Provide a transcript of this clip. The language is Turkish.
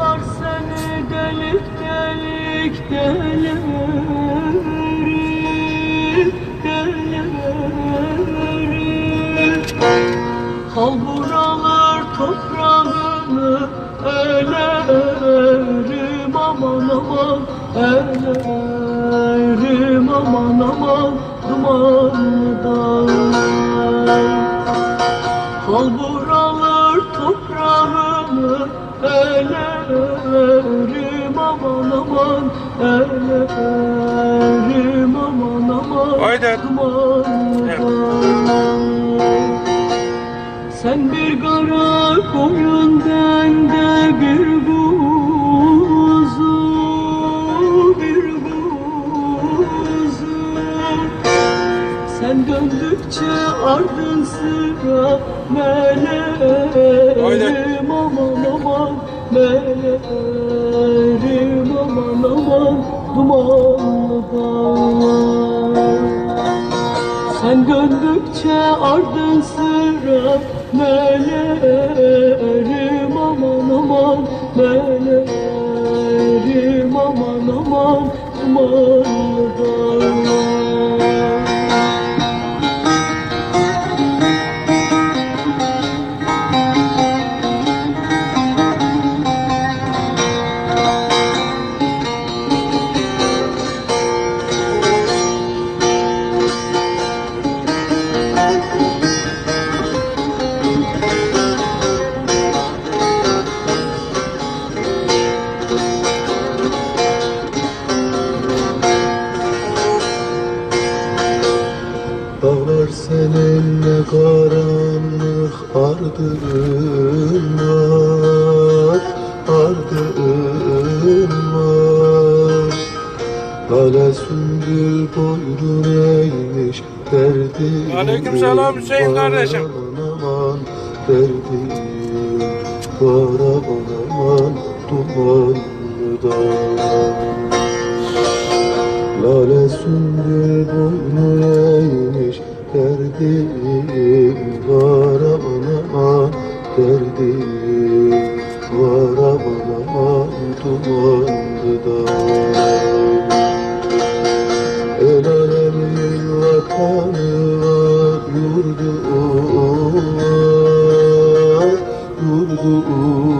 Yollar seni delik delik delirir Delirir Kal buralar toprağını Ölerim aman aman Ölerim aman aman Dumandan Kal buralar toprağını elerim aman aman Elerim aman aman. Haydi. sen bir kara koyun ben de bir kuzu bir kuzu. Sen döndükçe ardın sıra meleğim aman aman meleğim aman aman dumanlı dağlar. Sen döndükçe ardın sıra melerim aman aman melerim aman aman dumanlı dağlar seninle karanlık ardın var Ardın var Lale sümbül boynun eğmiş derdim. Aleykümselam Hüseyin kardeşim. Aman derdim. Var aman dumanlı dağlar Lale sümbül boynu eğmiş derdim var aman derdim var aman dumanlı da El alemin vatanı var yurdu var yurdu var